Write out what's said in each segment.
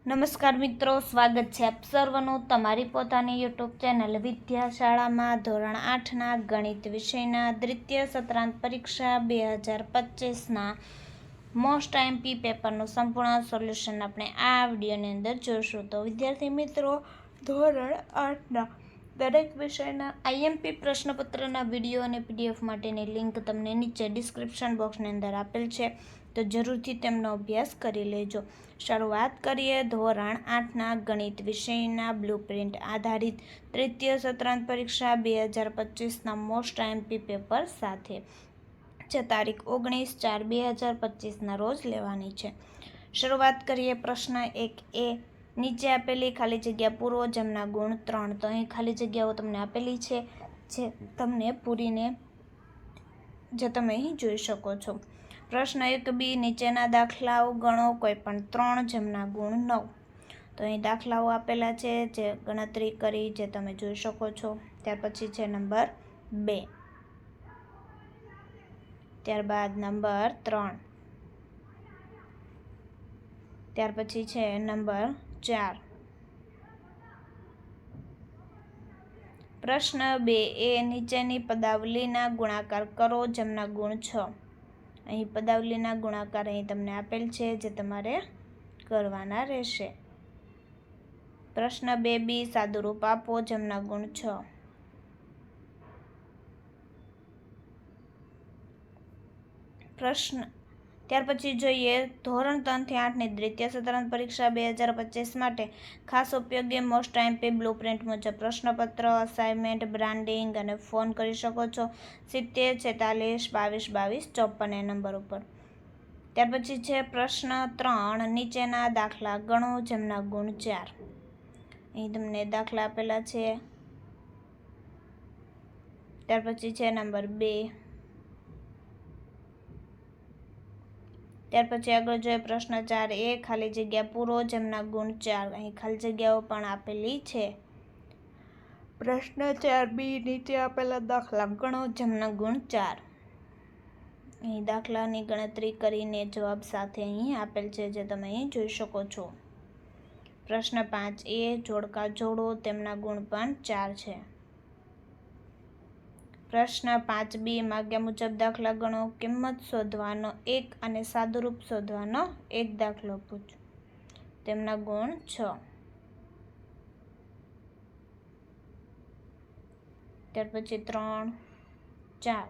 નમસ્કાર મિત્રો, સ્વાગત છે આપ સર્વનું તમારી પોતાની યુટ્યુબ ચેનલ વિદ્યાશાળામાં ધોરણ આઠના ગણિત વિષયના દ્વિતીય સત્રાંત પરીક્ષા બે હજાર પચીસના મોસ્ટ એમપી પેપરનું સંપૂર્ણ સોલ્યુશન આપણે આ વિડીયોની અંદર જોઈશું. તો વિદ્યાર્થી મિત્રો, ધોરણ આઠના દરેક વિષયના આઈએમપી પ્રશ્નપત્રના વીડિયો અને પીડીએફ માટેની લિંક તમને નીચે ડિસ્ક્રિપ્શન બોક્સની અંદર આપેલ છે, તો જરૂરથી તેમનો અભ્યાસ કરી લેજો. શરૂઆત કરીએ ધોરણ આઠના ગણિત વિષયના બ્લુપ્રિન્ટ આધારિત તૃતીય સત્રાંત પરીક્ષા બે હજાર પચીસના મોસ્ટ એમપી પેપર સાથે, જે તારીખ ઓગણીસ ચાર બે હજાર પચીસના રોજ લેવાની છે. શરૂઆત કરીએ પ્રશ્ન એક એ નીચે આપેલી ખાલી જગ્યા પૂરો ગુણ ત્રણ, તો અહીં ખાલી જગ્યાઓ તમને આપેલી છે, જે તમને પૂરીને જે તમે અહીં જોઈ શકો છો. પ્રશ્ન એક બી, નીચેના દાખલાઓ ગણો કોઈ પણ ત્રણ, જેમના ગુણ નવ. તો અહીં દાખલાઓ આપેલા છે, જે ગણતરી કરી, જે તમે જોઈ શકો છો. ત્યાર પછી છે નંબર બે. ત્યારબાદ નંબર ત્રણ. ત્યાર પછી છે નંબર ચાર. પ્રશ્ન બે. એ નીચેની પદાવલીના ગુણાકાર કરો જેમના ગુણ છ. અહીં પદાવલીના ગુણાકાર અહીં તમને આપેલ છે જે તમારે કરવાના રહેશે. પ્રશ્ન બે. બી. સાદુરૂપ આપો જેમના ગુણ છ. પ્રશ્ન ત્યાર પછી જોઈએ ધોરણ ત્રણથી આઠની દ્વિતીય સત્રાંત પરીક્ષા બે હજાર પચીસ માટે ખાસ ઉપયોગી મોસ્ટ એમપી બ્લુ પ્રિન્ટ મુજબ પ્રશ્નપત્ર અસાઇનમેન્ટ બ્રાન્ડિંગ અને ફોન કરી શકો છો. સિત્તેર, છેતાલીસ, બાવીસ બાવીસ ચોપન એ નંબર ઉપર. ત્યાર પછી છે પ્રશ્ન ત્રણ, નીચેના દાખલા ગણો જેમના ગુણ ચાર. અહીં તમને દાખલા આપેલા છે. ત્યાર પછી છે નંબર બે ત્યાર પછી આગળ જોઈએ પ્રશ્ન ચાર એ ખાલી જગ્યા પૂરો જેમના ગુણ ચાર. અહીં ખાલી જગ્યાઓ પણ આપેલી છે. પ્રશ્ન ચાર બી નીચે આપેલા દાખલા ગણો જેમના ગુણ ચાર. અહીં દાખલાની ગણતરી કરીને જવાબ સાથે અહીં આપેલ છે જે તમે અહીં જોઈ શકો છો. પ્રશ્ન પાંચ એ જોડકા જોડો તેમના ગુણ પણ ચાર છે. પ્રશ્ન પાંચ બી, માગ્યા મુજબ દાખલા ગણો કિંમત શોધવાનો એક અને સાદુરૂપ શોધવાનો એક દાખલો પૂછો. તેમના ગુણ છ. ત્યાર પછી ત્રણ, ચાર.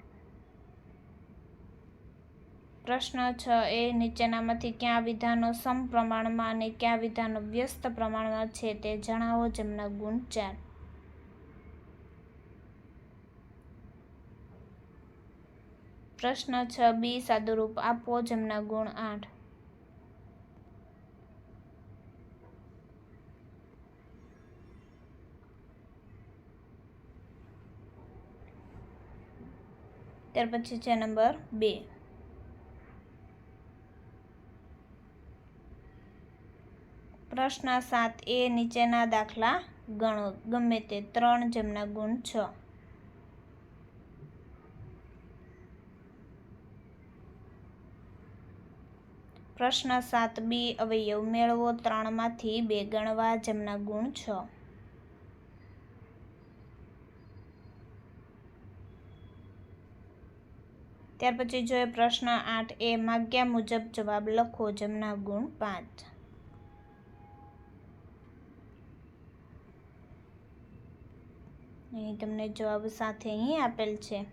પ્રશ્ન છ એ નીચેનામાંથી કયા વિધાનો સમપ્રમાણમાં અને કયા વિધાનો વ્યસ્ત પ્રમાણમાં છે તે જણાવો જેમના ગુણ ચાર. પ્રશ્ન છ, બી, સાદુરૂપ આપો જેમના ગુણ આઠ. ત્યાર પછી છે નંબર બે. પ્રશ્ન સાત એ નીચેના દાખલા ગણો, ગમે તે ત્રણ જેમના ગુણ છ. પ્રશ્ન સાત બી અવયવ મેળવો ત્રણમાંથી બે ગણવા જેમના ગુણ છ. ત્યાર પછી જોઈએ પ્રશ્ન આઠ એ માગ્યા મુજબ જવાબ લખો જેમના ગુણ પાંચ. અહીં તમને જવાબ સાથે અહીં આપેલ છે.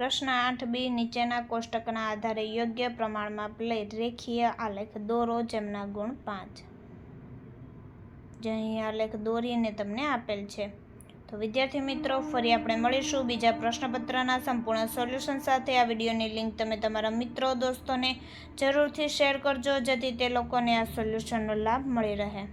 પ્રશ્ન આઠ બી, નીચેના કોષ્ટકના આધારે યોગ્ય પ્રમાણમાં પ્લેટ રેખીય આલેખ દોરો જેમના ગુણ પાંચ. જે અહીં આલેખ દોરીને તમને આપેલ છે. તો વિદ્યાર્થી મિત્રો, ફરી આપણે મળીશું બીજા પ્રશ્નપત્રના સંપૂર્ણ સોલ્યુશન સાથે. આ વિડીયોની લિંક તમે તમારા મિત્રો, દોસ્તોને જરૂરથી શેર કરજો, જેથી તે લોકોને આ સોલ્યુશનનો લાભ મળી રહે.